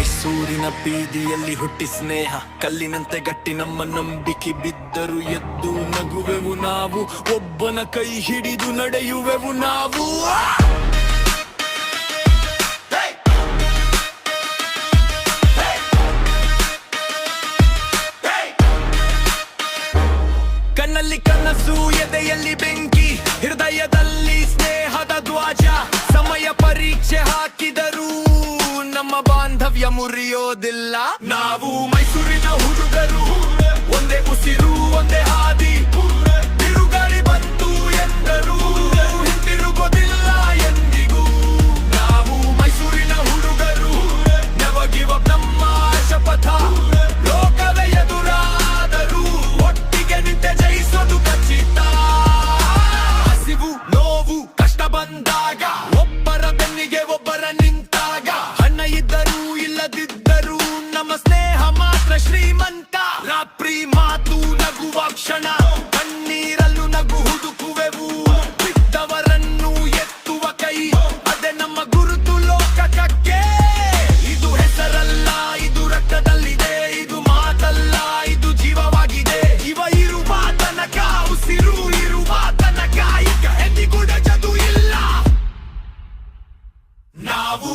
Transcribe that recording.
ಮೈಸೂರಿನ ಬೀದಿಯಲ್ಲಿ ಹುಟ್ಟಿ ಸ್ನೇಹ. ಕಲ್ಲಿನಂತೆ ಗಟ್ಟಿ ನಮ್ಮ ನಂಬಿಕೆ ಬಿದ್ದರು ಎದ್ದು ನಗುವೆವು ನಾವು. ಒಬ್ಬನ ಕೈ ಹಿಡಿದು ನಡೆಯುವೆವು ನಾವು. ಕಣ್ಣಲ್ಲಿ ಕನಸು, ಎದೆಯಲ್ಲಿ ಬೆಂಕಿ, ಹೃದಯದಲ್ಲಿ ಸ್ನೇಹದ ಧ್ವಜ. ಸಮಯ ಪರೀಕ್ಷೆ ಹಾಕಿದರೂ ಬಾಂಧವ್ಯ ಮುರಿಯೋದಿಲ್ಲ. ನಾವು ಮೈಸೂರಿನ ಹುಡುಗರು, ಒಂದೇ ಉಸಿರು, ಒಂದೇ ಹಾದಿ. ತಿರುಗಾಡಿ ಬಂತು ಎಂದರು ಹಿಂದಿರುಗೋದಿಲ್ಲ ಎಂದಿಗೂ. ನಾವು ಮೈಸೂರಿನ ಹುಡುಗರು ನವಗಿವ ನಮ್ಮ ಶಪಥ. ಲೋಕದ ಒಟ್ಟಿಗೆ ಜಯಿಸೋದು ಕಷ್ಟ ಬಂದಾಗ ಇಲ್ಲದಿದ್ದರೂ ನಮ್ಮ ಸ್ನೇಹ ಮಾತ್ರ ಶ್ರೀಮಂತ. ರಾತ್ರಿ ಮಾತು ನಗುವ ಕ್ಷಣ, ಕಣ್ಣೀರಲ್ಲೂ ನಗು ಹುಡುಕುವೆವು ಬಿದ್ದವರನ್ನು ಎತ್ತುವ ಕೈ, ಅದೇ ನಮ್ಮ ಗುರುತು ಲೋಕಕ್ಕೆ ಇದು ಹೆಸರಲ್ಲ, ಇದು ರಕ್ತದಲ್ಲಿದೆ, ಇದು ಮಾತಲ್ಲ, ಇದು ಜೀವವಾಗಿದೆ. ಇವ ಇರುವ ತನಕ ಉಸಿರು ಇರುವ ತನಕ ಎಂದಿಗೂ ಇಲ್ಲ. ನಾವು